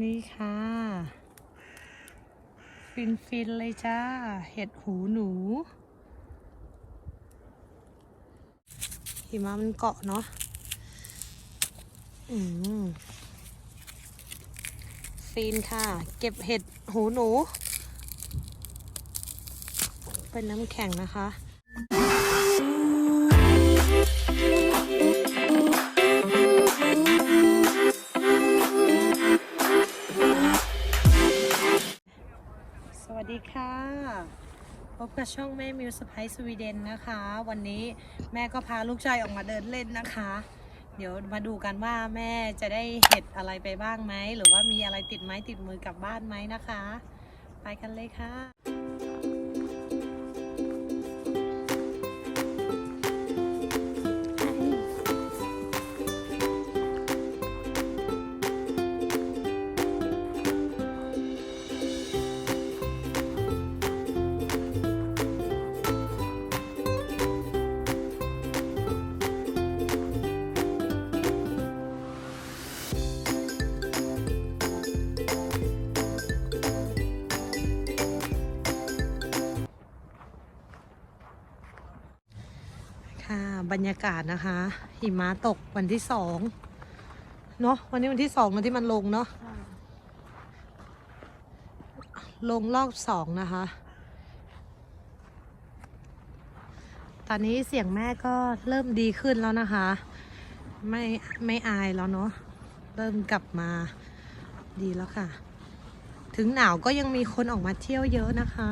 นี่ค่ะ ฟินฟินๆเลยจ้า เห็ดหูหนูหิมะมันเกาะเนาะอืมฟินค่ะ เก็บเห็ดหูหนู เป็นน้ำแข็งนะคะ ค่ะ พบกับช่องแม่มิวสไปสวีเดนนะคะ วันนี้แม่ก็พาลูกชายออกมาเดินเล่นนะคะ เดี๋ยวมาดูกันว่าแม่จะได้เห็ดอะไรไปบ้างไหม หรือว่ามีอะไรติดไม้ติดมือกลับบ้านไหมนะคะ ไปกันเลยค่ะ บรรยากาศนะคะ หิมะตกวันที่สองเนาะวันนี้วันที่สองนะที่มันลงเนาะลงรอบสองนะคะ ตอนนี้เสียงแม่ก็เริ่มดีขึ้นแล้วนะคะ ไม่ไม่อายแล้วเนาะเริ่มกลับมาดีแล้วค่ะ ถึงหนาวก็ยังมีคนออกมาเที่ยวเยอะนะคะ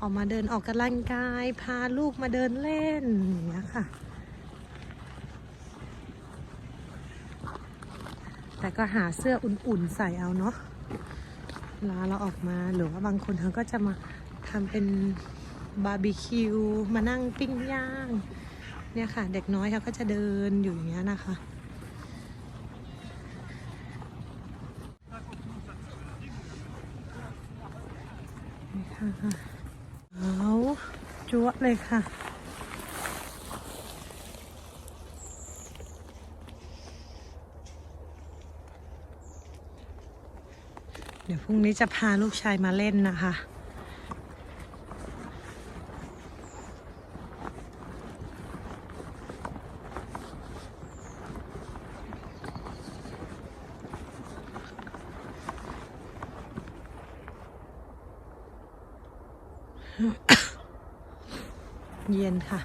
ออกมาเดินออกกำลังกาย พาลูกมาเดินเล่นอย่างเงี้ยค่ะ แต่ก็หาเสื้ออุ่นๆใส่เอาเนาะเวลาเราออกมาหรือว่าบางคนเขาก็จะมาทำเป็นบาร์บีคิว มานั่งปิ้งย่าง เนี่ยค่ะ เด็กน้อยเขาก็จะเดินอยู่อย่างเงี้ยนะคะ นี่ค่ะเอาจั๊วะ เลยค่ะ เดี๋ยวพรุ่งนี้จะพาลูกชายมาเล่นนะคะ ค่ะ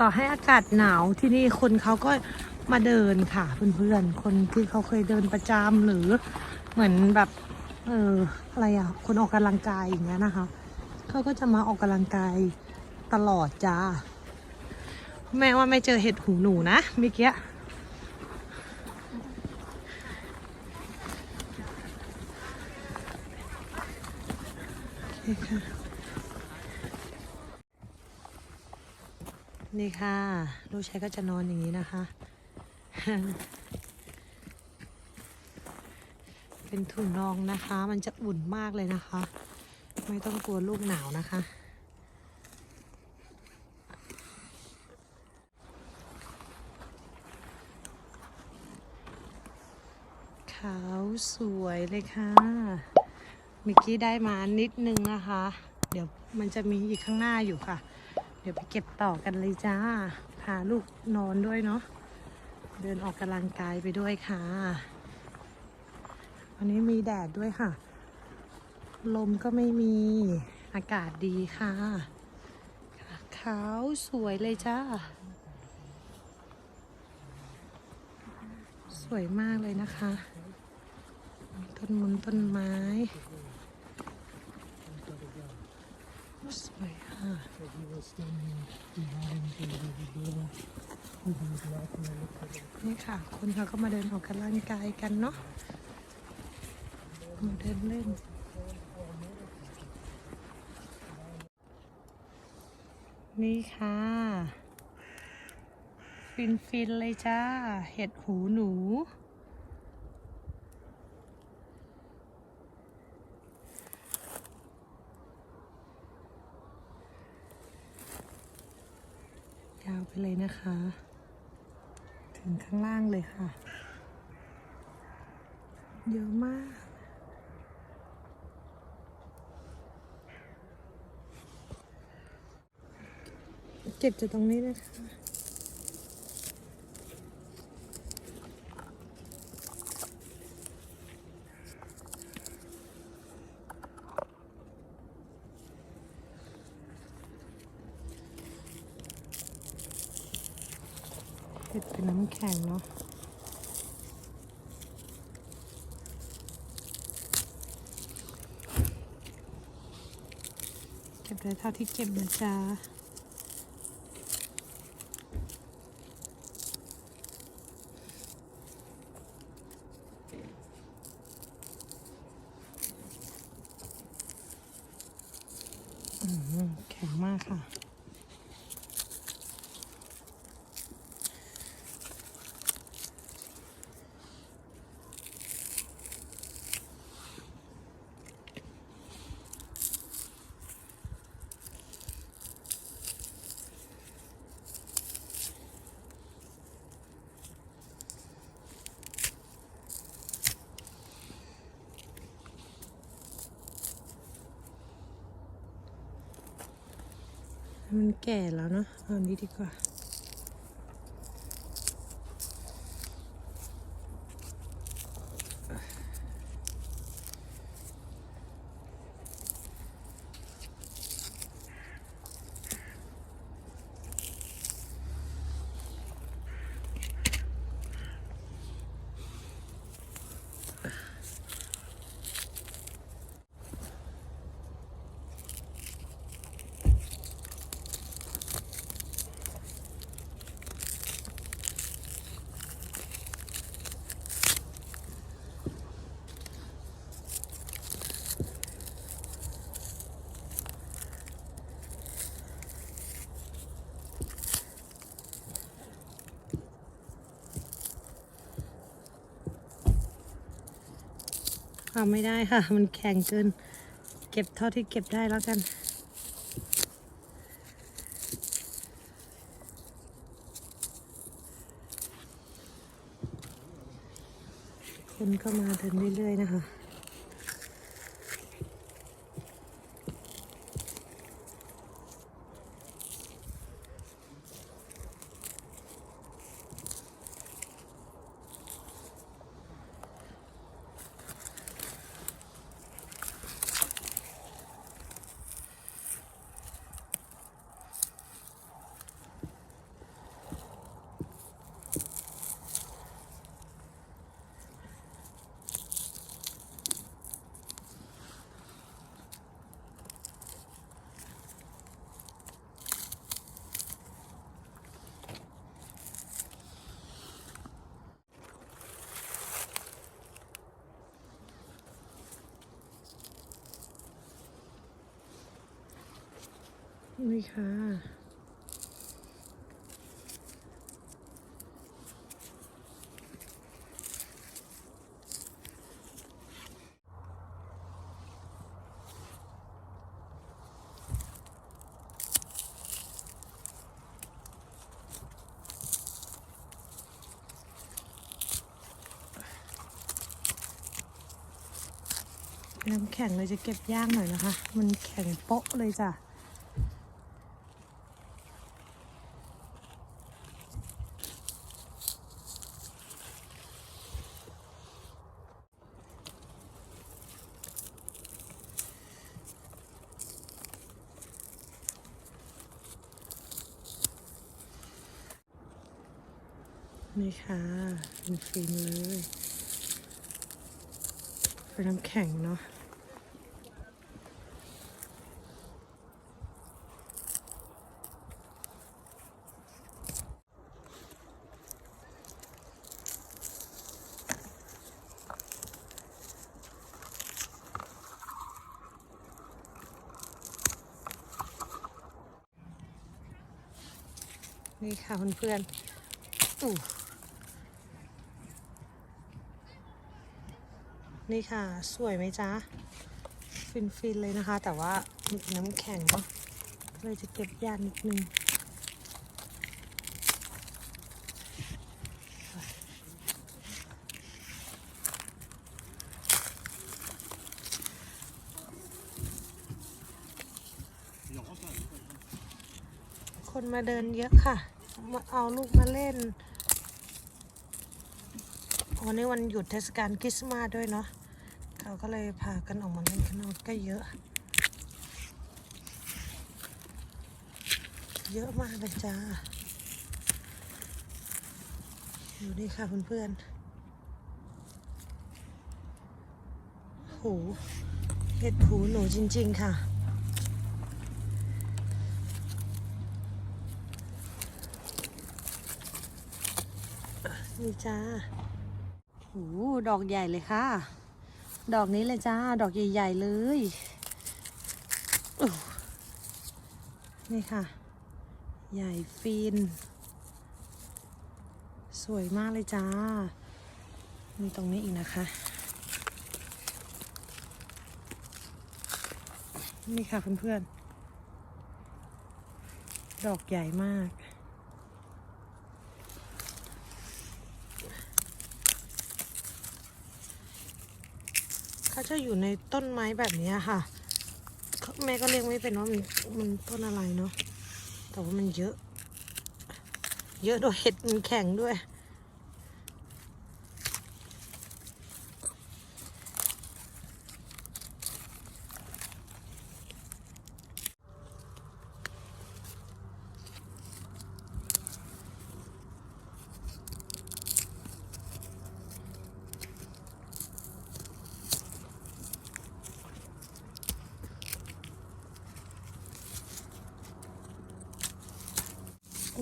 ต่อให้อากาศหนาวที่นี่คนเขาก็มาเดินค่ะเพื่อนๆ คนที่เขาเคยเดินประจำหรือเหมือนแบบ เอออะไรอะคนออกกำลังกายอย่างเงี้ยนะคะเขาก็จะมาออกกำลังกายตลอดจ้า แม่ว่าไม่เจอเห็ดหูหนูนะเมื่อกี้ นี่ค่ะ นี่ค่ะ ลูกชายก็จะนอนอย่างนี้นะคะ เป็นถุงนองนะคะ มันจะอุ่นมากเลยนะคะ ไม่ต้องกลัวลูกหนาวนะคะขาวสวยเลยค่ะ มื่อกี้ได้มานิดนึงนะคะ เดี๋ยวมันจะมีอีกข้างหน้าอยู่ค่ะ เดี๋ยวไปเก็บต่อกันเลยจ้า พาลูกนอนด้วยเนาะ เดินออกกำลังกายไปด้วยค่ะ วันนี้มีแดดด้วยค่ะ ลมก็ไม่มีอากาศดีค่ะ ขาวสวยเลยจ้า สวยมากเลยนะคะ ต้นมนต้นไม้ สวยค่ะนี่ค่ะ คนเขาก็มาเดินออกกำลังกายกันเนาะ มาเดินเล่น นี่ค่ะ ฟินๆเลยจ้า เห็ดหูหนู ไปเลยนะคะ ถึงข้างล่างเลยค่ะ เยอะมากเก็บจากตรงนี้นะคะ เก็บเป็นน้ำแข็งเนาะเก็บได้เท่าที่เก็บนะจ๊ะ อืมแข็งมากค่ะ มันแก่แล้วเนาะเอาอันนี้ดีกว่า เอาไม่ได้ค่ะ มันแข็งเกิน เก็บเท่าที่เก็บได้แล้วกัน คนก็มาเดินเรื่อยๆนะคะ นี่ค่ะ น้ำแข็งเลยจะเก็บยากหน่อยนะคะ มันแข็งโป๊ะเลยจ้ะ นี่ค่ะเป็นฟินเลยเป็นน้ำแข็งเนาะนี่ค่ะเพื่อนๆี่ค่ะ สวยไหมจ๊ะ ฟินๆเลยนะคะ แต่ว่าน้ำแข็งเนาะเลยจะเก็บยากนิดนึงคนมาเดินเยอะค่ะ มาเอาลูกมาเล่นวันนี้วันหยุดเทศกาลคริสต์มาสด้วยเนาะ ก็เลยพากันออกมาเล่นข้างนอกก็เยอะ เยอะมากเลยจ้าอยู่นี่ค่ะเพื่อนๆโหเห็ดหูหนูจริง ๆ ค่ะนี่จ้าโหดอกใหญ่เลยค่ะ ดอกนี้เลยจ้า ดอกใหญ่ๆเลยนี่ค่ะ ใหญ่ฟิน สวยมากเลยจ้า มีตรงนี้อีกนะคะ นี่ค่ะเพื่อนๆ ดอกใหญ่มาก เขา จะอยู่ในต้นไม้แบบนี้ค่ะ แม่ก็เรียกไม่เป็นว่ามันมันต้นอะไรเนาะแต่ว่ามันเยอะ เยอะโดยเห็ดมันแข็งด้วย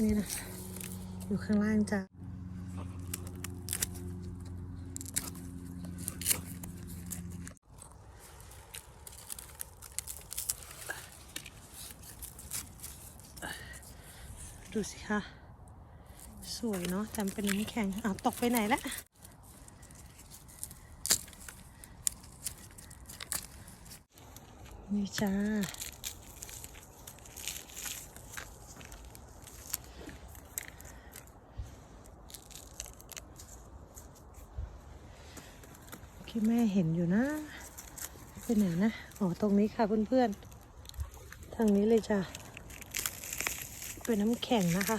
นี่นะ อยู่ข้างล่างจ้ะดูสิคะ สวยเนาะจำเป็นน้ำแข็งอ้าวตกไปไหนละนี่จ้า แม่เห็นอยู่นะไปไหนนะอ๋อตรงนี้ค่ะเพื่อนๆ ทางนี้เลยจ้ะ เป็นน้ำแข็งนะคะ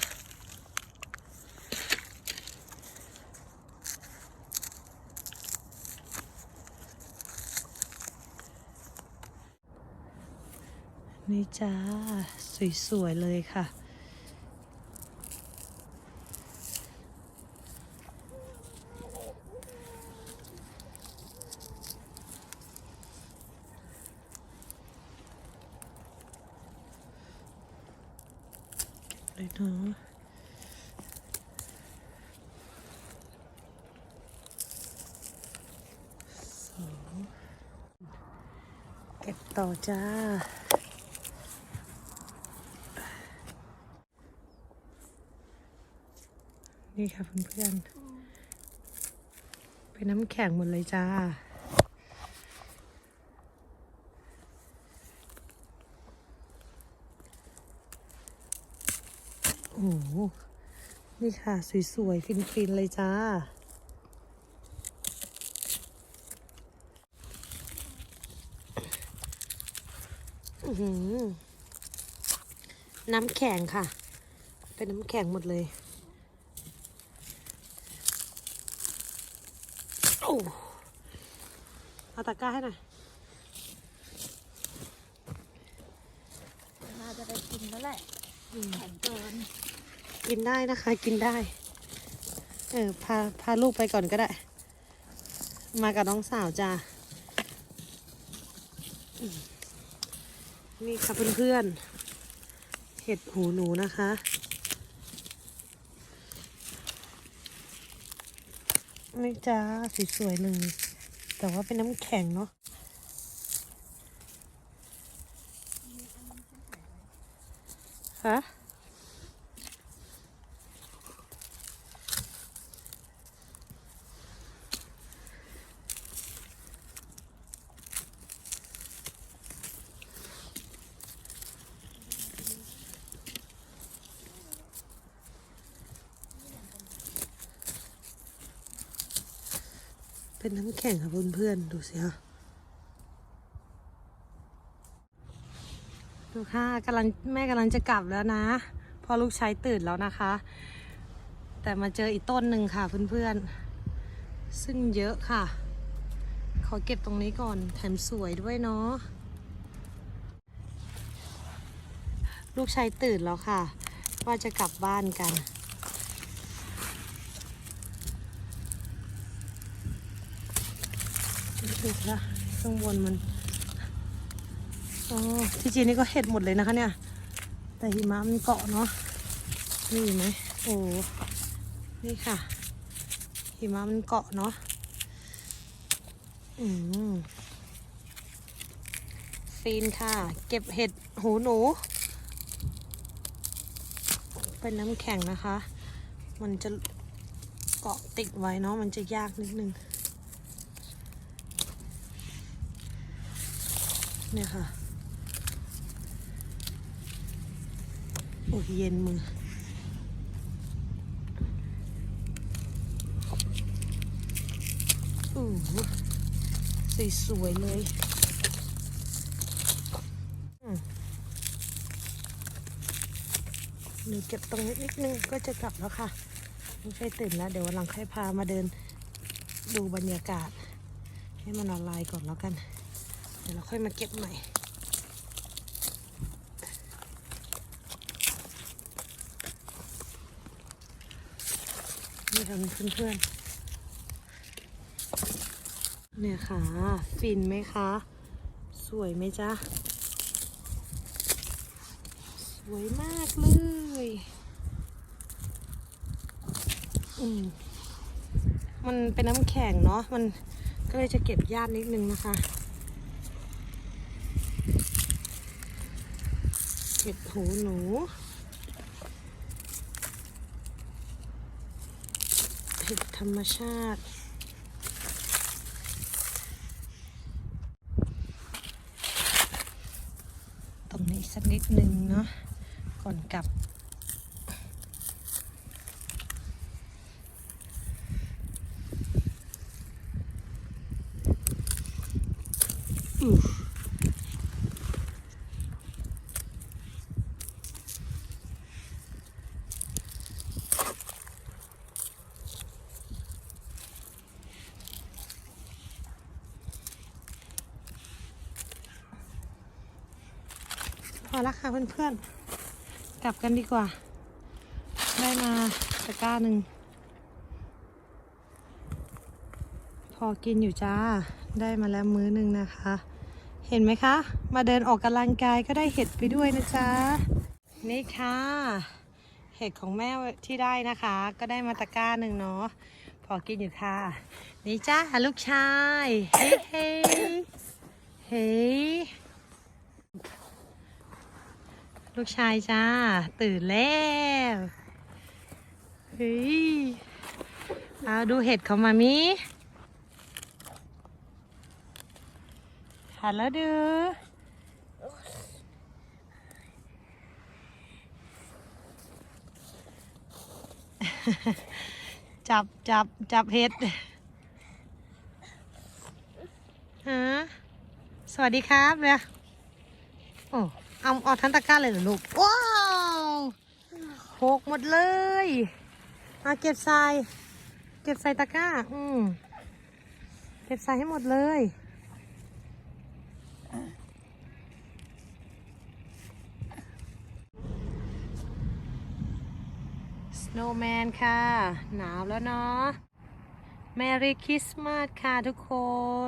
นี่จ้า สวย ๆ เลยค่ะ เลยเนาะสองเก็บต่อจ้านี่ค่ะเพื่อนๆเป็นน้ำแข็งหมดเลยจ้า โอ้โหนี่ค่ะ สวยๆ ฟินๆ เลยจ้าอื้อหือน้ำแข็งค่ะ เป็นน้ำแข็งหมดเลย โอ้เอาตะกร้าให้หน่อยน่าจะได้กินแล้วแหละอืมแข็งเกิน กินได้นะคะ กินได้ เออพาพาลูกไปก่อนก็ได้ มากับน้องสาวจ้านี่ค่ะเพื่อนๆ เห็ดหูหนูนะคะ นี่จ้าสวยๆเลย แต่ว่าเป็นน้ำแข็งเนาะคะ เป็นน้ำแข็งค่ะเพื่อนๆ ดูสิคะดูค่ะกำลังแม่กำลังจะกลับแล้วนะ พอลูกชายตื่นแล้วนะคะ แต่มาเจออีกต้นหนึ่งค่ะเพื่อนๆ ซึ่งเยอะค่ะ ขอเก็บตรงนี้ก่อนแถมสวยด้วยเนาะลูกชายตื่นแล้วค่ะ ว่าจะกลับบ้านกัน ดูค่ะข้างบนมันอ๋อที่จริงนี่ก็เห็ดหมดเลยนะคะเนี่ย แต่หิมะมันเกาะเนาะนี่เห็นไหมโอ้นี่ค่ะ หิมะมันเกาะเนาะอืมฟีนค่ะ เก็บเห็ดหูหนู เป็นน้ำแข็งนะคะ มันจะเกาะติดไว้เนาะมันจะยากนิดนึง เนี่ยค่ะ โอ้ยเย็นมืออู้หูสีสวยๆเลยอืมหนูเก็บตรงนี้นิดนึงก็จะกลับแล้วค่ะไม่ใช่ตื่นแล้ว เดี๋ยววันหลังค่อยพามาเดินดูบรรยากาศ ให้มันละลายก่อนแล้วกัน เดี๋ยวเราค่อยมาเก็บใหม่นี่ค่ะเพื่อนๆเนี่ยค่ะ ฟินไหมคะ สวยไหมจ๊ะ สวยมากเลยอืมมันเป็นน้ำแข็งเนาะ มันก็เลยจะเก็บยากนิดนึงนะคะ เห็ดหูหนูเห็ดธรรมชาติตรงนี้สักนิดนึงเนาะก่อนกลับ ค่ะเพื่อนๆ กลับกันดีกว่า ได้มาตะกร้าหนึ่ง พอกินอยู่จ้า ได้มาแล้วมื้อหนึ่งนะคะ เห็นไหมคะ มาเดินออกกำลังกายก็ได้เห็ดไปด้วยนะจ๊ะ นี่ค่ะ เห็ดของแม่ที่ได้นะคะ ก็ได้มาตะกร้าหนึ่งเนาะ พอกินอยู่ค่ะ นี่จ้าลูกชาย เฮ้เฮ้เฮ้ ลูกชายจ้า ตื่นแล้วเฮ้ยเอาดูเห็ดเของมามีหันแล้วดูจับจับจับเห็ดฮะสวัสดีครับเลยโอ้ เอาเอาทั้งตะกร้าเลยเหรอลูก ว้าวโหกหมดเลยมาเก็บทราย เก็บใส่ตะกร้า อืมเก็บใส่ให้หมดเลย Snowman ค่ะ หนาวแล้วเนาะ Merry Christmas ค่ะทุกค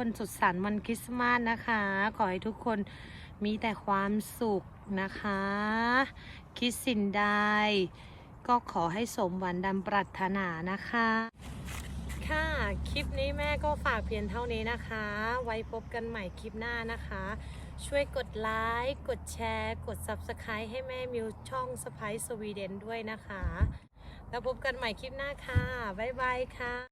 น สุดสันต์วันคริสต์มาสนะคะ ขอให้ทุกคน มีแต่ความสุขนะคะ คิดสิ่งใดก็ขอให้สมหวังดังปรารถนานะคะ ค่ะ คลิปนี้แม่ก็ฝากเพียงเท่านี้นะคะ ไว้พบกันใหม่คลิปหน้านะคะ ช่วยกดไลค์ กดแชร์ กด Subscribe ให้แม่มิวช่องสไปซ์สวีเดนด้วยนะคะ แล้วพบกันใหม่คลิปหน้าค่ะ บ๊ายบายค่ะ